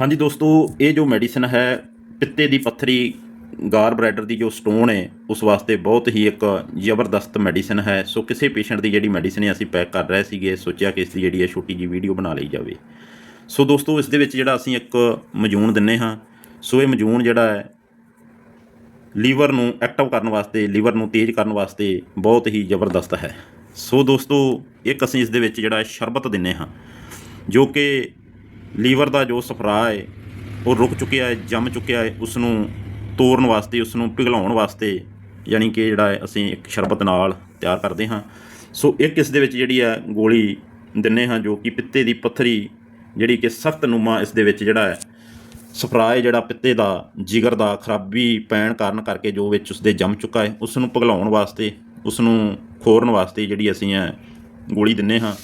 ਹਾਂਜੀ ਦੋਸਤੋ, ਇਹ ਜੋ ਮੈਡੀਸਨ ਹੈ, ਪਿੱਤੇ ਦੀ ਪੱਥਰੀ, ਗਾਰ ਬ੍ਰੈਡਰ ਦੀ ਜੋ ਸਟੋਨ ਹੈ, ਉਸ ਵਾਸਤੇ ਬਹੁਤ ਹੀ ਇੱਕ ਜ਼ਬਰਦਸਤ ਮੈਡੀਸਨ ਹੈ। ਸੋ ਕਿਸੇ ਪੇਸ਼ੈਂਟ ਦੀ ਜਿਹੜੀ ਮੈਡੀਸਨ ਹੈ, ਅਸੀਂ ਪੈਕ ਕਰ ਰਹੇ ਸੀਗੇ, ਸੋਚਿਆ ਕਿ ਇਸ ਦੀ ਜਿਹੜੀ ਹੈ ਛੋਟੀ ਜੀ ਵੀਡੀਓ ਬਣਾ ਲਈ ਜਾਵੇ। ਸੋ ਦੋਸਤੋ, ਇਸ ਦੇ ਵਿੱਚ ਜਿਹੜਾ ਅਸੀਂ ਇੱਕ ਮਜੂਨ ਦਿੰਨੇ ਹਾਂ। ਸੋ ਇਹ ਮਜੂਨ ਜਿਹੜਾ ਹੈ, ਲੀਵਰ ਨੂੰ ਐਕਟਿਵ ਕਰਨ ਵਾਸਤੇ, ਲੀਵਰ ਨੂੰ ਤੇਜ਼ ਕਰਨ ਵਾਸਤੇ ਬਹੁਤ ਹੀ ਜ਼ਬਰਦਸਤ ਹੈ। ਸੋ ਦੋਸਤੋ, ਇੱਕ ਅਸੀਂ ਇਸ ਦੇ ਵਿੱਚ ਜਿਹੜਾ ਸ਼ਰਬਤ ਦਿੰਨੇ ਹਾਂ, ਜੋ ਕਿ ਲੀਵਰ ਦਾ ਜੋ ਸਫਰਾ ਹੈ, ਉਹ ਰੁਕ ਚੁੱਕਿਆ ਹੈ, ਜੰਮ ਚੁੱਕਿਆ ਹੈ ਉਸ ਨੂੰ ਤੋੜਨ ਵਾਸਤੇ ਉਸ ਨੂੰ ਪਿਘਲਾਉਣ ਵਾਸਤੇ ਯਾਨੀ ਕਿ ਜਿਹੜਾ ਅਸੀਂ ਇੱਕ ਸ਼ਰਬਤ ਨਾਲ ਤਿਆਰ ਕਰਦੇ ਹਾਂ। ਸੋ ਇੱਕ ਇਸ ਦੇ ਵਿੱਚ ਜਿਹੜੀ ਹੈ, ਗੋਲੀ ਦਿੰਨੇ ਹਾਂ, ਜੋ ਕਿ ਪਿੱਤੇ ਦੀ ਪੱਥਰੀ ਜਿਹੜੀ ਕਿ ਸਖਤ ਨੂਮਾ ਇਸ ਦੇ ਵਿੱਚ ਜਿਹੜਾ ਹੈ ਸਫਰਾਏ ਜਿਹੜਾ ਪਿੱਤੇ ਦਾ ਜਿਗਰ ਦਾ ਖਰਾਬੀ ਪੈਣ ਕਾਰਨ ਕਰਕੇ ਜੋ ਵਿੱਚ ਉਸਦੇ ਜੰਮ ਚੁੱਕਾ ਹੈ ਉਸ ਨੂੰ ਪਿਘਲਾਉਣ ਵਾਸਤੇ ਉਸ ਨੂੰ ਖੋਰਨ ਵਾਸਤੇ ਜਿਹੜੀ ਅਸੀਂ ਹੈ ਗੋਲੀ ਦਿੰਨੇ ਹਾਂ।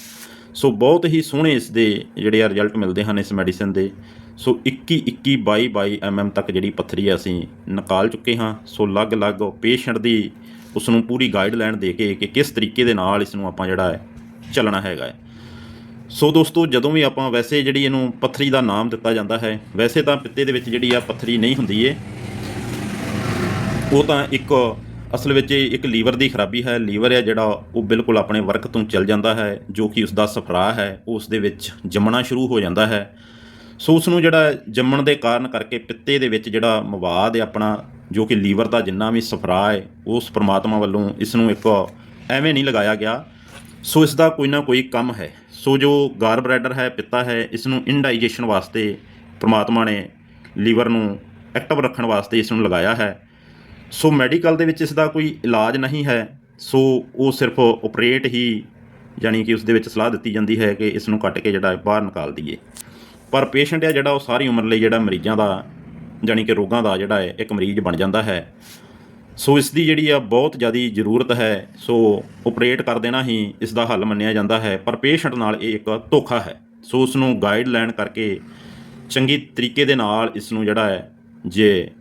ਸੋ ਬਹੁਤ ਹੀ ਸੋਹਣੇ ਇਸ ਦੇ ਜਿਹੜੇ ਆ ਰਿਜ਼ਲਟ ਮਿਲਦੇ ਹਨ ਇਸ ਮੈਡੀਸਨ ਦੇ। ਸੋ 21 21 22 22 ਐਮਐਮ ਤੱਕ ਜਿਹੜੀ ਪੱਥਰੀ ਹੈ ਅਸੀਂ ਨਿਕਾਲ ਚੁੱਕੇ ਹਾਂ। ਸੋ ਅਲੱਗ-ਅਲੱਗ ਪੇਸ਼ੈਂਟ ਦੀ ਉਸ ਨੂੰ ਪੂਰੀ ਗਾਈਡਲਾਈਨ ਦੇ ਕੇ ਕਿ ਕਿਸ ਤਰੀਕੇ ਦੇ ਨਾਲ ਇਸ ਨੂੰ ਆਪਾਂ ਜਿਹੜਾ ਹੈ ਚੱਲਣਾ ਹੈਗਾ ਹੈ। ਸੋ ਦੋਸਤੋ, ਜਦੋਂ ਵੀ ਆਪਾਂ ਵੈਸੇ ਜਿਹੜੀ ਇਹਨੂੰ ਪੱਥਰੀ ਦਾ ਨਾਮ ਦਿੱਤਾ ਜਾਂਦਾ ਹੈ, ਵੈਸੇ ਤਾਂ ਪਿੱਤੇ ਦੇ ਵਿੱਚ ਜਿਹੜੀ ਆ ਪੱਥਰੀ ਨਹੀਂ ਹੁੰਦੀ ਏ। ਉਹ ਤਾਂ ਇੱਕ ਅਸਲ ਵਿੱਚ ਇਹ ਇੱਕ ਲੀਵਰ ਦੀ ਖਰਾਬੀ ਹੈ। ਲੀਵਰ ਹੈ ਜਿਹੜਾ ਉਹ ਬਿਲਕੁਲ ਆਪਣੇ ਵਰਕ ਤੋਂ ਚੱਲ ਜਾਂਦਾ ਹੈ, ਜੋ ਕਿ ਉਸ ਦਾ ਸਫਰਾ ਹੈ ਉਹ ਉਸ ਦੇ ਵਿੱਚ ਜੰਮਣਾ ਸ਼ੁਰੂ ਹੋ ਜਾਂਦਾ ਹੈ। ਸੋ ਉਸ ਨੂੰ ਜਿਹੜਾ ਜੰਮਣ ਦੇ ਕਾਰਨ ਕਰਕੇ ਪਿੱਤੇ ਦੇ ਵਿੱਚ ਜਿਹੜਾ ਮਵਾਦ ਹੈ ਆਪਣਾ, ਜੋ ਕਿ ਲੀਵਰ ਦਾ ਜਿੰਨਾ ਵੀ ਸਫਰਾ ਹੈ, ਉਸ ਪ੍ਰਮਾਤਮਾ ਵੱਲੋਂ ਇਸ ਨੂੰ ਇੱਕ ਐਵੇਂ ਨਹੀਂ ਲਗਾਇਆ ਗਿਆ। ਸੋ ਇਸ ਦਾ ਕੋਈ ਨਾ ਕੋਈ ਕੰਮ ਹੈ। ਸੋ ਜੋ ਗਾਰ ਬ੍ਰੈਡਰ ਹੈ, ਪਿੱਤਾ ਹੈ ਇਸ ਨੂੰ ਇਨਡਾਈਜੈਸ਼ਨ ਵਾਸਤੇ ਪ੍ਰਮਾਤਮਾ ਨੇ ਲੀਵਰ ਨੂੰ ਐਕਟਿਵ ਰੱਖਣ ਵਾਸਤੇ ਇਸ ਨੂੰ ਲਗਾਇਆ ਹੈ। ਸੋ ਮੈਡੀਕਲ ਦੇ ਵਿੱਚ ਇਸ ਦਾ ਕੋਈ ਇਲਾਜ ਨਹੀਂ ਹੈ, ਸੋ ਉਹ ਸਿਰਫ ਆਪਰੇਟ ਹੀ ਯਾਨੀ ਕਿ ਉਸ ਦੇ ਵਿੱਚ ਸਲਾਹ ਦਿੱਤੀ ਜਾਂਦੀ ਹੈ ਕਿ ਇਸ ਨੂੰ ਕੱਟ ਕੇ ਜਿਹੜਾ ਬਾਹਰ ਨਿਕਾਲ ਦਈਏ। ਪਰ ਪੇਸ਼ੈਂਟ ਹੈ ਜਿਹੜਾ ਉਹ ਸਾਰੀ ਉਮਰ ਲਈ ਜਿਹੜਾ ਮਰੀਜ਼ਾਂ ਦਾ ਯਾਨੀ ਕਿ ਰੋਗਾਂ ਦਾ ਜਿਹੜਾ ਹੈ ਇੱਕ ਮਰੀਜ਼ ਬਣ ਜਾਂਦਾ ਹੈ। ਸੋ ਇਸ ਦੀ ਜਿਹੜੀ ਆ ਬਹੁਤ ਜ਼ਿਆਦੀ ਜ਼ਰੂਰਤ ਹੈ, ਸੋ ਆਪਰੇਟ ਕਰ ਦੇਣਾ ਹੀ ਇਸ ਦਾ ਹੱਲ ਮੰਨਿਆ ਜਾਂਦਾ ਹੈ, ਪਰ ਪੇਸ਼ੈਂਟ ਨਾਲ ਇਹ ਇੱਕ ਧੋਖਾ ਹੈ। ਸੋ ਉਸ ਨੂੰ ਗਾਈਡਲਾਈਨ ਕਰਕੇ ਚੰਗੀ ਤਰੀਕੇ ਦੇ ਨਾਲ ਇਸ ਨੂੰ ਜਿਹੜਾ ਹੈ ਜੇ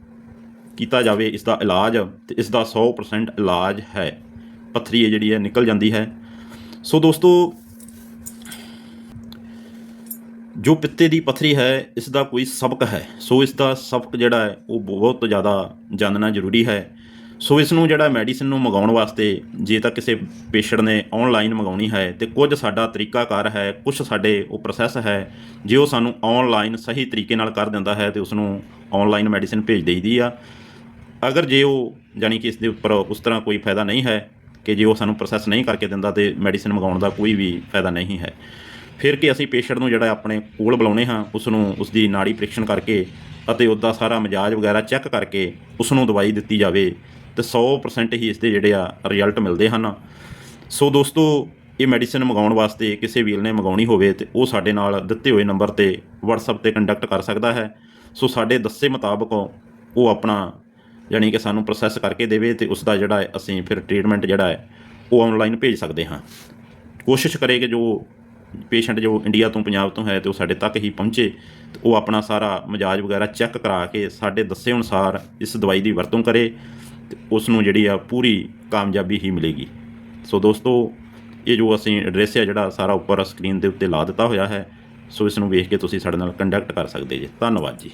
ਕੀਤਾ ਜਾਵੇ ਇਸ ਦਾ ਇਲਾਜ, ਤੇ ਇਸ ਦਾ 100% ਇਲਾਜ ਹੈ। ਪੱਥਰੀ ਹੈ ਜਿਹੜੀ ਹੈ, ਨਿਕਲ ਜਾਂਦੀ ਹੈ। ਸੋ ਦੋਸਤੋ, ਜੋ ਪਿੱਤੇ ਦੀ ਪੱਥਰੀ ਹੈ ਇਸ ਦਾ ਕੋਈ ਸਬਕ ਹੈ। ਸੋ ਇਸ ਦਾ ਸਬਕ ਜਿਹੜਾ ਹੈ, ਉਹ ਬਹੁਤ ਜ਼ਿਆਦਾ ਜਾਣਨਾ ਜ਼ਰੂਰੀ ਹੈ। ਸੋ ਇਸ ਨੂੰ ਜਿਹੜਾ ਮੈਡੀਸਿਨ ਨੂੰ ਮੰਗਾਉਣ ਵਾਸਤੇ, ਜੇ ਤਾਂ ਕਿਸੇ ਪੇਸ਼ੈਂਟ ਨੇ ਆਨਲਾਈਨ ਮੰਗਾਉਣੀ ਹੈ, ਤੇ ਕੁਝ ਸਾਡਾ ਤਰੀਕਾਕਾਰ ਹੈ, ਕੁਝ ਸਾਡੇ ਉਹ ਪ੍ਰੋਸੈਸ ਹੈ, ਜੇ ਉਹ ਸਾਨੂੰ ਆਨਲਾਈਨ ਸਹੀ ਤਰੀਕੇ ਨਾਲ ਕਰ ਦਿੰਦਾ ਹੈ, ਤੇ ਉਸ ਨੂੰ ਆਨਲਾਈਨ ਮੈਡੀਸਿਨ ਭੇਜ ਦੇਈਦੀ ਆ। ਅਗਰ ਜੇ ਉਹ ਜਾਨੀ ਕਿ ਇਸ ਦੇ ਉੱਪਰ ਉਸ ਤਰ੍ਹਾਂ ਕੋਈ ਫਾਇਦਾ ਨਹੀਂ ਹੈ ਕਿ ਜੇ ਉਹ ਸਾਨੂੰ ਪ੍ਰੋਸੈਸ ਨਹੀਂ ਕਰਕੇ ਦਿੰਦਾ ਤੇ ਮੈਡੀਸਿਨ ਮੰਗਾਉਣ ਦਾ ਕੋਈ ਵੀ ਫਾਇਦਾ ਨਹੀਂ ਹੈ। ਫਿਰ ਕਿ ਅਸੀਂ ਪੇਸ਼ੈਂਟ ਨੂੰ ਜਿਹੜਾ ਆਪਣੇ ਕੋਲ ਬੁਲਾਉਨੇ ਹਾਂ, ਉਸ ਨੂੰ ਉਸ ਦੀ ਨਾੜੀ ਪ੍ਰੀਖਣ ਕਰਕੇ ਅਤੇ ਉਹਦਾ ਸਾਰਾ ਮਿਜਾਜ ਵਗੈਰਾ ਚੈੱਕ ਕਰਕੇ ਉਸ ਨੂੰ ਦਵਾਈ ਦਿੱਤੀ ਜਾਵੇ ਤੇ 100% ਹੀ ਇਸ ਦੇ ਜਿਹੜੇ ਆ ਰਿਜ਼ਲਟ ਮਿਲਦੇ ਹਨ। ਸੋ ਦੋਸਤੋ, ਇਹ ਮੈਡੀਸਿਨ ਮੰਗਾਉਣ ਵਾਸਤੇ ਕਿਸੇ ਵੀਰ ਨੇ ਮੰਗਾਉਣੀ ਹੋਵੇ ਤੇ ਉਹ ਸਾਡੇ ਨਾਲ ਦਿੱਤੇ ਹੋਏ ਨੰਬਰ ਤੇ WhatsApp ਤੇ ਕੰਟੈਕਟ ਕਰ ਸਕਦਾ ਹੈ। ਸੋ ਸਾਡੇ ਦੱਸੇ ਮੁਤਾਬਕ ਉਹ ਆਪਣਾ ਯਾਨੀ ਕਿ ਸਾਨੂੰ ਪ੍ਰੋਸੈਸ ਕਰਕੇ ਦੇਵੇ ਤੇ ਉਸ ਦਾ ਜਿਹੜਾ ਹੈ, ਅਸੀਂ ਫਿਰ ਟ੍ਰੀਟਮੈਂਟ ਜਿਹੜਾ ਹੈ, ਉਹ ਆਨਲਾਈਨ ਭੇਜ ਸਕਦੇ ਹਾਂ। ਕੋਸ਼ਿਸ਼ ਕਰੇ ਕਿ ਜੋ ਪੇਸ਼ੈਂਟ ਜੋ ਇੰਡੀਆ ਤੋਂ, ਪੰਜਾਬ ਤੋਂ ਹੈ ਤੇ ਉਹ ਸਾਡੇ ਤੱਕ ਹੀ ਪਹੁੰਚੇ, ਤੇ ਉਹ ਆਪਣਾ ਸਾਰਾ ਮਜ਼ਾਜ ਵਗੈਰਾ ਚੈੱਕ ਕਰਾ ਕੇ ਸਾਡੇ ਦੱਸੇ ਅਨੁਸਾਰ ਇਸ ਦਵਾਈ ਦੀ ਵਰਤੋਂ ਕਰੇ, ਤੇ ਉਸ ਨੂੰ ਜਿਹੜੀ ਆ ਪੂਰੀ ਕਾਮਯਾਬੀ ਹੀ ਮਿਲੇਗੀ। ਸੋ ਦੋਸਤੋ, ਇਹ ਜੋ ਅਸੀਂ ਐਡਰੈਸ ਹੈ ਜਿਹੜਾ ਸਾਰਾ ਉੱਪਰ ਸਕਰੀਨ ਦੇ ਉੱਤੇ ਲਾ ਦਿੱਤਾ ਹੋਇਆ ਹੈ, ਸੋ ਇਸ ਨੂੰ ਵੇਖ ਕੇ ਤੁਸੀਂ ਸਾਡੇ ਨਾਲ ਕੰਟੈਕਟ ਕਰ ਸਕਦੇ ਜੀ। ਧੰਨਵਾਦ ਜੀ।